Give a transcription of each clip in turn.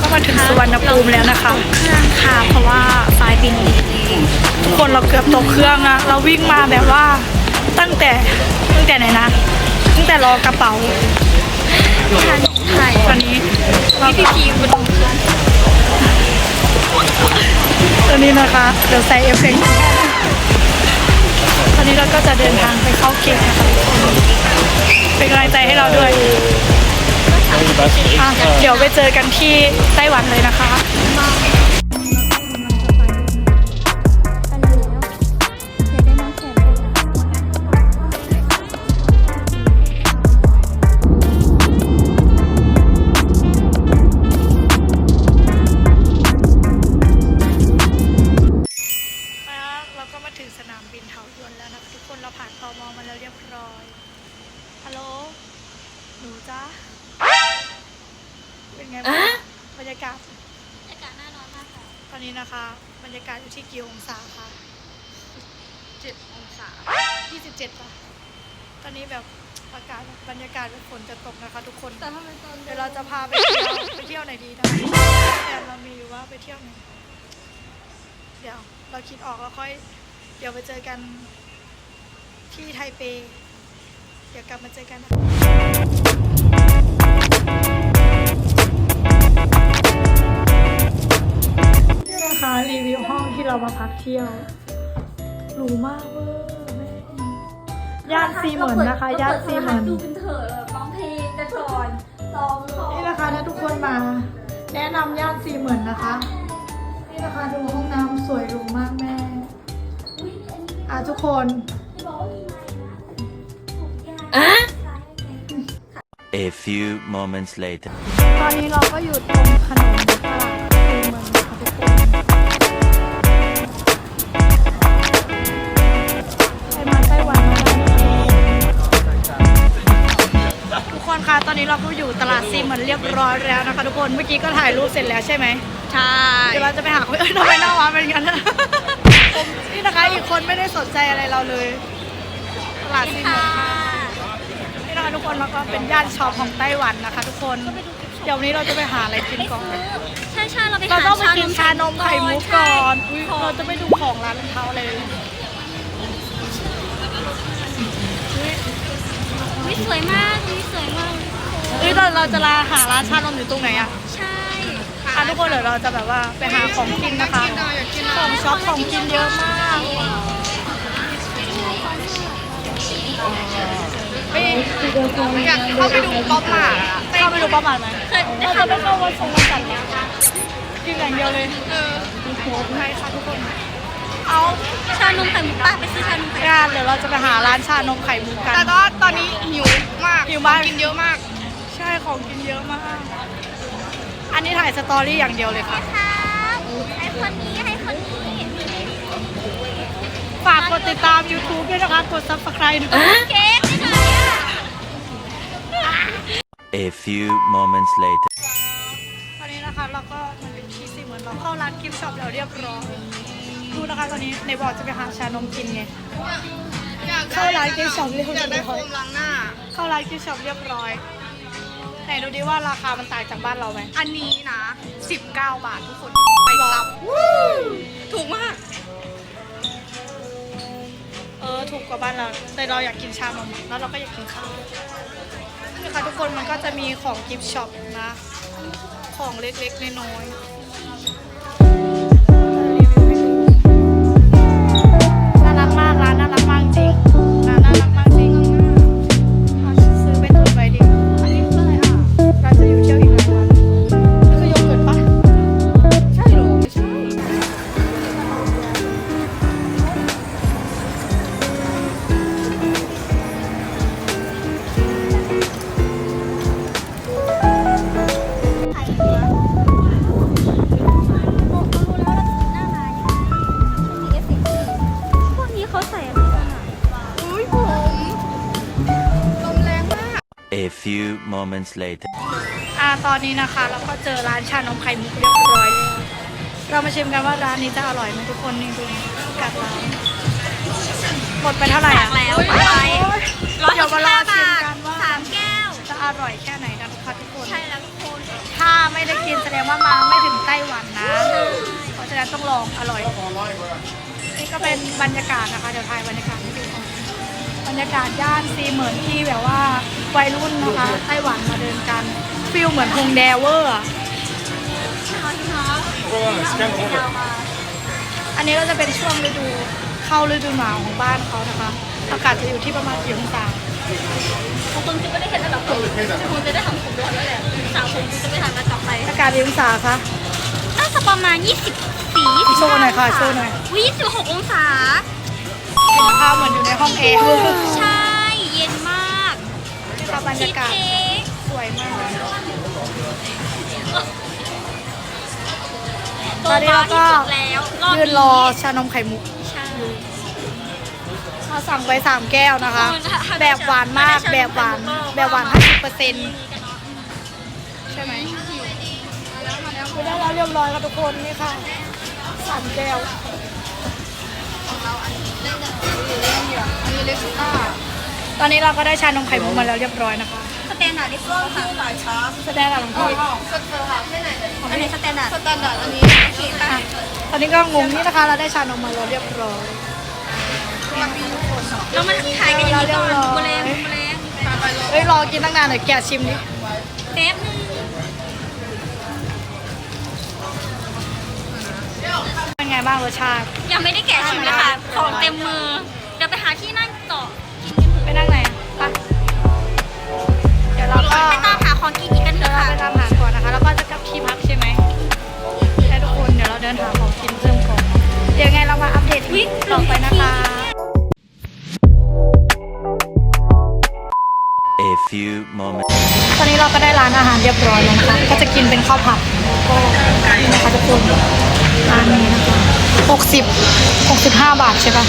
ตูมแล้วนะคะเครื่องค่ะเพราะว่าไฟล์บินดีเลยทุกคนเราเกือบตกเครื่องอะเราวิ่งมาแบบว่าตั้งแต่ตั้งแต่ไหนนะ ตั้งแต่รอกระเป๋าใช่ตอนนี้เราพี่พีคุณตอนนี้นะคะเดี๋ยวใส่เอฟเฟกต์ตอนนี้เราก็จะเดินทางไปเข้าเกตนะคะเป็นกำลังใจให้เราด้วย อะเดี๋ยวไปเจอกันที่ไต้หวันเลยนะคะมาเราก็มาถึงสนามบินเถาหยวนแล้วนะคะทุกคนเราผ่านตมอมาแล้วเรียบร้อย ฮัลโหล หนูจ้า เป็นไงบ้างบรรยากาศ อากาศน่านอนมากค่ะตอนนี้นะคะ บรรยากาศอยู่ที่กี่องศาคะ7องศา27ป่ะ ตอนนี้แบบอากาศบรรยากาศแบบฝนจะตกนะคะทุกคน แต่ถ้าเป็นตอนเดี๋ยวเราจะพาไปเที่ยวไปเที่ยวไหนดีนะแต่เรามีอยู่ว่าไปเที่ยวไหน เดี๋ยวเราคิดออกแล้วค่อย เดี๋ยวไปเจอกันที่ไทเป เดี๋ยวกลับมาเจอกันนะนี่นะคะ รีวิวห้องที่เรามาพักเที่ยวหรูมากเวอร์แม่ย่านซีเหมือนนะคะ ย่านซีเหมือนดูเป็นเถอะแบบร้องเพลงกระชอนซองเขานี่นะคะถ้าทุกคนมา แนะนำย่านซีเหมือนนะคะ นี่นะคะดูห้องน้ำสวยหรูมากแม่อะทุกคน A few moments later. ตอนนี้เราก็อยู่ตรงถนนตลาด อนนี้เราก็อยู่ตลาดซีเหมือนเรียบร้อยแล้วนะคะทุกคน เมื่อกี้ก็ถ่ายรูปเสร็จแล้วใช่ไหมใช่เดี๋ยวเราจะไปหาคนเอ้ยทำไมหน้าว้าเป็นงั้นอะนี่นะคะอีกคนไม่ได้สนใจอะไรเราเลย ตลาดซีเหมือนค่ะนี่นะคะทุกคนแล้วก็เป็นย่านช็อปของไต้หวันนะคะ ทุกคน เดี๋ยววันนี้เราจะไปหาอะไรกินก่อน ใช่ใช่เราไปเราหาต้องไปกินชานมไข่มุกก่อนอุ๊ยใช่เราจะไปดูของร้านรองเท้าเลยวิสวยมากวิสวยมาก เฮ้ยเราเราจะลาหาร้านชานมอยู่ตรงไหนอะใช่อะทุกคนเดี๋ยวเราจะแบบว่าไปหาของกินนะคะ ของช็อปของกินเยอะมากไปอยากเข้าไปดูป๊อปมาร์ทเข้าไปดูป๊อปมาร์ทไหมเคยเราจะไม่เข้าวัดทรงวัดจันทร์นะกินอย่างเดียวเลยเออโหใช่ค่ะทุกคน เอาชานมไข่มุกป้าไปซื้อชานมไข่มุกงานเดี๋ยวเราจะไปหาร้านชานมไข่มุกกัน แต่ก็ตอนนี้หิวมากหิวมากกินเยอะมาก ใช่ของกินเยอะมาก อันนี้ถ่ายสตอรี่อย่างเดียวเลยค่ะ ครับให้คนนี้ให้คนนี้ฝากกดติดตาม YouTube ด้วยนะคะ กด Subscribe ด้วย เค้กไม่ไหนอะ A few moments later. ตอนนี้นะคะเราก็มันเป็นชีสเหมือนเราเข้าร้านกิฟต์ช็อปแล้วเรียบร้อยดูนะคะตอนนี้ในบอกจะไปหาชานมกินไง อยากได้เข้าร้านกิฟต์ช็อปเรียบอยากได้ร้โฟอยมล้างหน้า เข้าร้านกิฟต์ช็อปเรียบร้อย ไหนดูดิว่าราคามันต่างจากบ้านเราไหมอันนี้นะ 19 บาททุกคนไปตับถูกมาก เออถูกกว่าบ้านเรา แต่เราอยากกินชานมแล้วเราก็อยากกินข้าวนี่ค่ะทุกคนมันก็จะมีของกิฟต์ช็อปนะ ของเล็กๆน้อยๆ moments later. อ่าตอนนี้นะคะ เราก็เจอร้านชานมไข่มุกเรียบร้อยแล้วเรามาชิมกันว่าร้านนี้จะอร่อยไหมทุกคนนี่ดูกัดร้านหมดไปเท่าไหร่สั่อะงแล้ว ไปเดี๋ยวมารอชิมกันว่าสามแก้ว จะอร่อยแค่ไหนกันค่ะทุกคน ใช่แล้วทุกคนถ้าไม่ได้กินแสดงว่ามาไม่ถึงไต้หวันแล้วต้องลองอร่อย นี่ก็เป็นบรรยากาศนะคะ เดี๋ยวถ่ายบรรยากาศให้ดูก่อนบรร ยากาศย่านซีเหมือนที่แบบว่าวัยรุ่นนะคะไต้หวันมาเดินกันฟิลเหมือนฮงแดเวอร์อะอันนี้เราจะเป็นช่วงฤดูเข้าฤดูหนาวของบ้านเขานะคะ อากาศจะอยู่ที่ประมาณกี่องศาของคุณจะไม่ได้เห็นระดับผมคุณจะได้ทำผมร้อนแล้วแหละสาวผมจะไม่ทันแล้วกลับไปอากาศกี่องศาคะน่าจะประมาณ 24โชว์หน่อยค่ะโชว์หน่อยวิ26องศา เห็นภาพเหมือนอยู่ในห้องแอร์ใช่ เย็นมากนี่ค่ะบรรชียาสกาศเค้กสวยมากโตตอนนี้มาเราก็ที่สุดแล้วรอบยืนรอนี้ชานมไข่มุกใช่ เราสั่งไปสามแก้วนะคะ แบบหวานมากแบบหวานแบบหวาน50เปอร์เซ็นต์ใช่ไหมไม่ได้แล้วเรียบร้อยค่ะทุกคนนี่ค่ะสามแก้วันนี้เล็กซ่าตอนนี้เราก็ได้ชานมไข่มุกมาแล้วเรียบร้อยนะคะ สแตนดาร์ดดิฟเฟอร์ค่ะหลายชาร์แสดงอะไรของพี่สเตอร์ค่ะให้ไหนเลยอันนี้สแตนดาร์ดสแตนดาร์ดอันนี้โอเคป่ะตอนนี้ก็งงนี่นะคะ เราได้ชานมมาแล้วเรียบร้อยแล้วมันขายกันอย่างนี้ก่อนบุเรงบุเรงตามเลยเฮ้ยรอกินตั้งนานหน่อยแกะชิมดิแป๊บนึงเป็นไงบ้างรสชาติ ยังไม่ได้แกะชิมเลยค่ะของ few moments. ตอนนี้เราก็ได้ร้านอาหารเรียบร้อยแล้วนะคะ ก็จะกินเป็นข้าวผัดก็นี่นะคะทุกคนร้านนี้นะคะหกสิบหกสิบห้าบาทใช่ปะ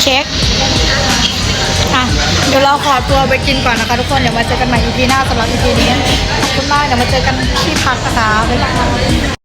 เค้กอะเดี๋ยวเราขอตัวไปกินก่อนนะคะทุกคน เดี๋ยวมาเจอกันใหม่ EP หน้าสำหรับ EP นี้ขอบคุณมาก เดี๋ยวมาเจอกันที่พักนะคะบ๊ายบาย